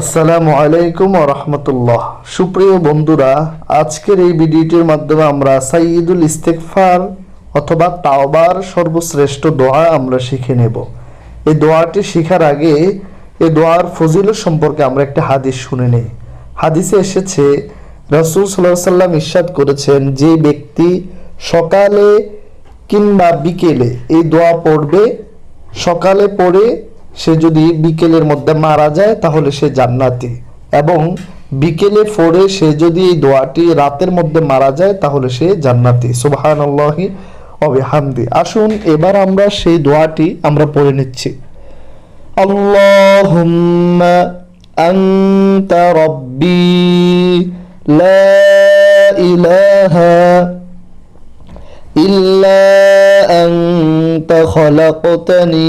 আসসালামু আলাইকুম রহমতুল্লাহ। সুপ্রিয় বন্ধুরা, আজকের এই ভিডিওটির মাধ্যমে আমরা সাইয়দুল ইস্তেকফার অথবা তাওবার সর্বশ্রেষ্ঠ দোয়া আমরা শিখে নেব। এই দোয়াটি শেখার আগে এই দোয়ার ফজিলত সম্পর্কে আমরা একটা হাদিস শুনে নেই। হাদিসে এসেছে, রসুল সাল্লাহ সাল্লাম ইস্বাদ করেছেন, যে ব্যক্তি সকালে কিংবা বিকেলে এই দোয়া পড়বে, সকালে পড়ে সে যদি বিকেলের মধ্যে মারা যায়, তাহলে সে জান্নাতি। এবং বিকেলে ফোরে সে যদি এই দোয়াটি রাতের মধ্যে মারা যায়, তাহলে সে জান্নাতি। সুবাহান আল্লাহি অবিহামদি আসুন, এবার আমরা সেই দোয়াটি আমরা পড়ে নিচ্ছি। আল্লাহুম্মা আনতা রব্বি লা ইলাহা ইল্লা আনতা খলাকতানি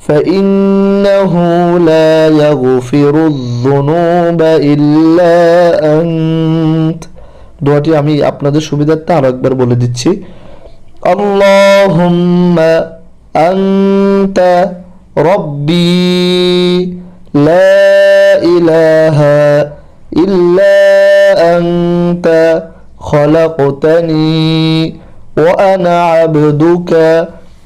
فإنه لا يغفر الذنوب إلا أنت দোয়াটি আমি আপনাদের সুবিধার্থে আরো একবার বলে দিচ্ছি আল্লাহুম্মা আনতা রব্বি লা ইলাহা ইল্লা আনতা خلقتني وأنا عبدك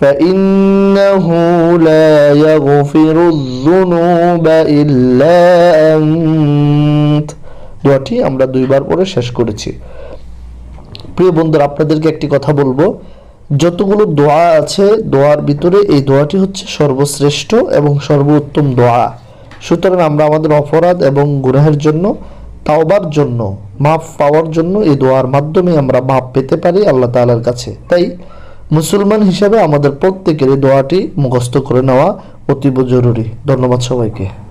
فإنه لا يغفر الذنوب إلا أنت দোয়াটি আমরা দুইবার পরে শেষ করেছি প্রিয় বন্ধুরা আপনাদেরকে একটি কথা বলবো যতগুলো দোয়া আছে দোয়ার ভিতরে এই দোয়াটি হচ্ছে সর্বশ্রেষ্ঠ এবং সর্বোত্তম দোয়া সুতরাং আমরা আমাদের অপরাধ এবং গুনাহের জন্য তাওবার জন্য মাপ পাওয়ার জন্য এই দোয়ার মাধ্যমে আমরা মাপ পেতে পারি আল্লাহ তাআলার কাছে তাই মুসলমান হিসাবে আমাদের প্রত্যেকের দোয়াটি মুখস্থ করে নেওয়া অতীব জরুরি। ধন্যবাদ সবাইকে।